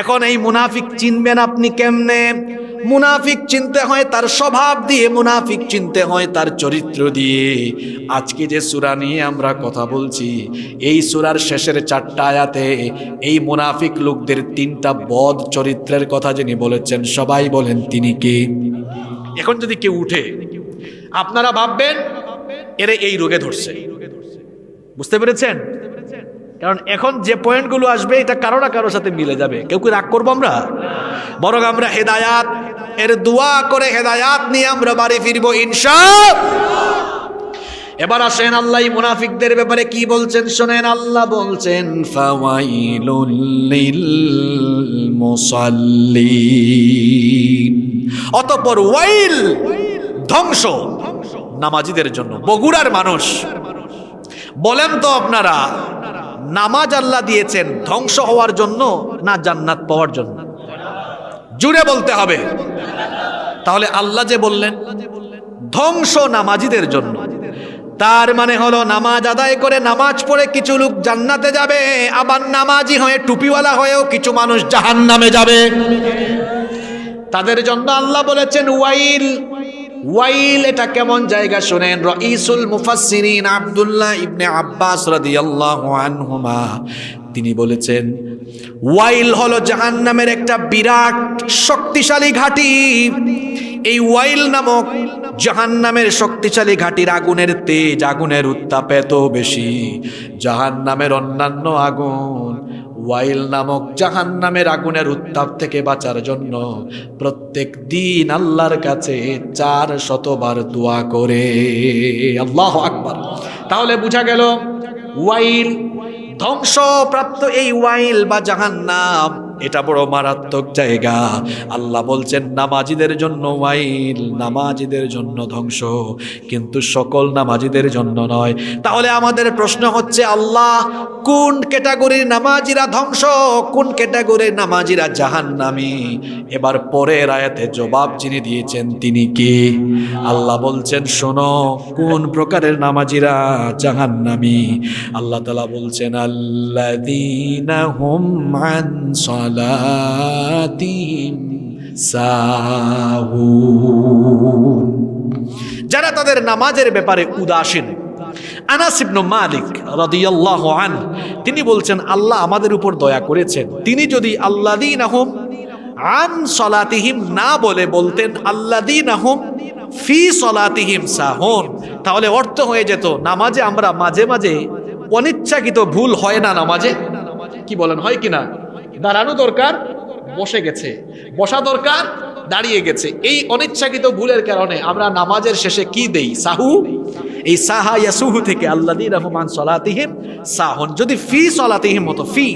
এখন এই মুনাফিক চিনবেন আপনি কেমনে? মুনাফিক চিনতে হয় তার স্বভাব দিয়ে, মুনাফিক চিনতে হয় তার চরিত্র দিয়ে। আজকে যে সূরা নিয়ে আমরা কথা বলছি, এই সুরার শেষের চারটা আয়াতে এই মুনাফিক লোকদের তিনটা বদ চরিত্রের কথা যিনি বলেছেন, সবাই বলেন তিনি কে? এখন যদি কেউ উঠে, আপনারা ভাববেন, এরে এই রোগে ধরছে। বুঝতে পেরেছেন? কারণ এখন যে পয়েন্টগুলো আসবে, এটা কারও না কারোর সাথে মিলে যাবে। কেউ কি রাগ করব আমরা? বরং আমরা হেদায়াত, এর দোয়া করে হেদায়াত নিয়ে আমরা বাড়ি ফিরবো ইনশা এবার আসেন আল্লাহ মুনাফিকদের ব্যাপারে কি বলছেন? শোনেন, আল্লাহ বলছেন অতঃপর ওয়াইল ধ্বংস নামাজিদের জন্য, বগুড়ার মানুষ। বলেন তো আপনারা নামাজ আল্লাহ দিয়েছেন ধ্বংস হওয়ার জন্য না জান্নাত পাওয়ার জন্য? জুড়ে বলতে হবে। তাহলে আল্লাহ যে বললেন, ধ্বংস নামাজিদের জন্য। তার মানে হলো নামাজ আদায় করে নামাজ পড়ে কিছু লোক জান্নাতে যাবে, আবার নামাজি হয়ে, টুপিওয়ালা হয়েও কিছু মানুষ জাহান নামে যাবে। তাদের জন্য আল্লাহ বলেছেন, ওয়াইল ওয়াইল, এটা কেমন জায়গা শোনেন? রঈসুল মুফাসসিরিন আব্দুল্লাহ ইবনে আব্বাস রাদিয়াল্লাহু আনহুমা, তিনি বলেছেন, ওয়াইল হলো জাহান্নামের একটা বিরাট শক্তিশালী ঘাঁটি। এই ওয়াইল নামক জাহান্নামের শক্তিশালী ঘাটির আগুনের তেজ আগুনের উত্তাপ এত বেশি। জাহান্নামের অন্যান্য আগুন ওয়াইল নামক জাহান নামের আগুনের উত্তাপ থেকে বাঁচার জন্য প্রত্যেক দিন আল্লাহর কাছে চার শতবার দোয়া করে। আল্লাহ আকবার। তাহলে বুঝা গেল, ওয়াইল ধ্বংসপ্রাপ্ত এই ওয়াইল বা জাহান্নাম এটা বড় মারাত্মক জায়গা। আল্লাহ বলছেন, নামাজিদের জন্য ওয়াইল, নামাজিদের জন্য ধ্বংস। কিন্তু সকল নামাজিদের জন্য নয়। তাহলে আমাদের প্রশ্ন হচ্ছে, আল্লাহ কোন ক্যাটাগরির নামাজিরা ধ্বংস, কোন ক্যাটাগরির নামাজিরা জাহান্নামী? এবার পরের আয়াতে জবাব যিনি দিয়েছেন, তিনি কে? আল্লাহ বলছেন, শোনো, কোন প্রকারের নামাজিরা জাহান্নামী? আল্লাহ তালা বলছেন, আল্লাযীনা হুম সালাতিহিম সাহুন। যারা তাদের নামাজের ব্যাপারে উদাসীন। আনাস ইবনু মালিক রাদিয়াল্লাহু আন, তিনি বলছেন, আল্লাহ আমাদের উপর দয়া করেছেন। তিনি যদি আল্লাযীনাহুম আন সলাতিহিম না বলে বলতেন আল্লাযীনাহুম ফি সলাতিহিম সাহুন, তাহলে অর্থ হয়ে যেত, নামাজে আমরা মাঝে মাঝে অনিচ্ছাকৃত ভুল হয় না নামাজে? কি বলেন, হয় কিনা দাঁড়ানো দরকার, বসে গেছে। বসা দরকার, দাঁড়িয়ে গেছে। এই অনিচ্ছাকৃত ভুলের কারণে আমরা নামাজের শেষে কি দেই? সাহু? এই সাহা ইয়াসুহু থেকে আল্লাদি রহমান সলাতিহিম, সাহন। যদি ফি সলাতিহিম হতো, ফি,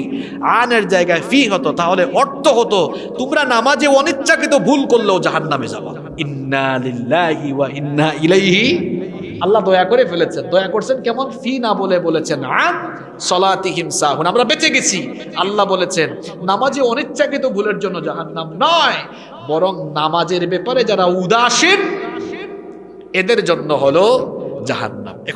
আনের জায়গায় ফি হতো, তাহলে অর্থ হতো, তোমরা নামাজে অনিচ্ছাকৃত ভুল করলেও জাহান নামে যাবা। ইন্না লিল্লাহি ওয়া ইন্না ইলাইহি আল্লাহ দয়া করে ফেলেছেন। দয়া করছেন কেমন? ফি না বলে বলেছেন, আন সলাতিহিম সাহুন। আমরা বেঁচে গেছি। আল্লাহ বলেছেন, নামাজে অনিচ্ছাকৃত ভুলের জন্য জাহান্নাম নয়, বরং নামাজের ব্যাপারে যারা উদাসীন, এদের জন্য হলো জাহান্নাম।